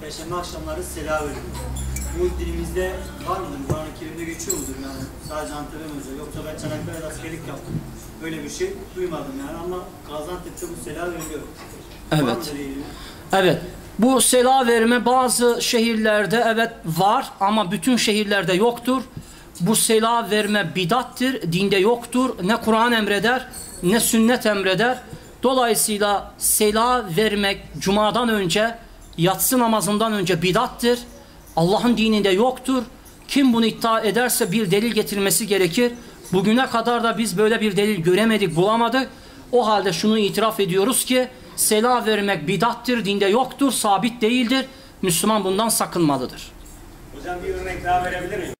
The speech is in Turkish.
Perşembe akşamları sela veriyor. Bu dilimizde var mıdır? Kur'an-ı Kerim'de geçiyor mudur yani? Sadece Antep'e mi özel? Yoksa ben Çanakkale'de askerlik yaptım. Böyle bir şey duymadım yani ama Gaziantep'te bu sela veriliyor. Evet. Evet. Bu sela verme bazı şehirlerde evet var ama bütün şehirlerde yoktur. Bu sela verme bidattir, dinde yoktur. Ne Kur'an emreder ne sünnet emreder. Dolayısıyla sela vermek cumadan önce, yatsı namazından önce bidattır. Allah'ın dininde yoktur. Kim bunu iddia ederse bir delil getirmesi gerekir. Bugüne kadar da biz böyle bir delil göremedik, bulamadık. O halde şunu itiraf ediyoruz ki sela vermek bidattır, dinde yoktur, sabit değildir. Müslüman bundan sakınmalıdır. Hocam bir örnek daha verebilir miyim?